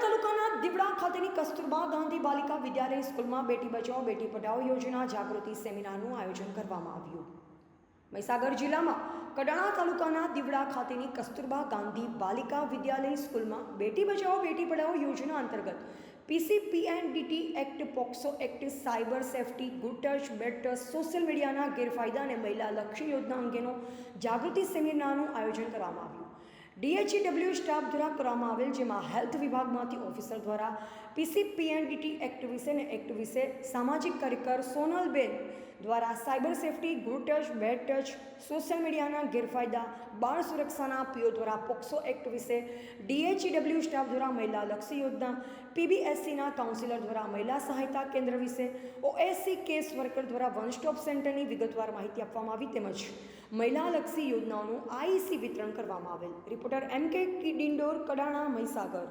તાલુકાના દીવડા ખાતેની કસ્તુરબા ગાંધી બાલિકા વિદ્યાલય સ્કૂલમાં બેટી બચાવો, બેટી પઢાઓ યોજના જાગૃતિ સેમિનારનું આયોજન કરવામાં આવ્યું. મહીસાગર જિલ્લામાં કડાણા તાલુકાના દીવડા ખાતેની કસ્તુરબા ગાંધી બાલિકા વિદ્યાલય સ્કૂલમાં બેટી બચાવો, બેટી પઢાઓ યોજના અંતર્ગત PCPNDT act, POCSO act, cyber safety good touch social મીડિયાના ગેરફાયદા અને મહિલા લક્ષી યોજના અંગેનો જાગૃતિ સેમિનારનું આયોજન કરવામાં આવ્યું. ડીએચઈડબ્લ્યુ સ્ટાફ દ્વારા કરવામાં આવેલ, જેમાં હેલ્થ વિભાગમાંથી ઓફિસર દ્વારા પીસીપીએનડીટી એક્ટ વિશે અને એક્ટ વિશે સામાજિક કાર્યકર સોનલબેન દ્વારા cyber safety, good touch, bad touch, social મીડિયાના ગેરફાયદા, બાળ સુરક્ષાના પીઓ દ્વારા પોક્સો એક્ટ વિશે ડીએચઈડબ્લ્યુ સ્ટાફ દ્વારા મહિલા લક્ષી યોજના પીબીએસસીના કાઉન્સિલર દ્વારા મહિલા સહાયતા કેન્દ્ર વિશે ઓએસસી કેસ વર્કર દ્વારા વન સ્ટોપ સેન્ટરની વિગતવાર માહિતી આપવામાં આવી, તેમજ મહિલાલક્ષી યોજનાઓનું આઈસી વિતરણ કરવામાં આવેલ. રિપોર્ટર એમ કે ડિંડોર કડાણા મહીસાગર.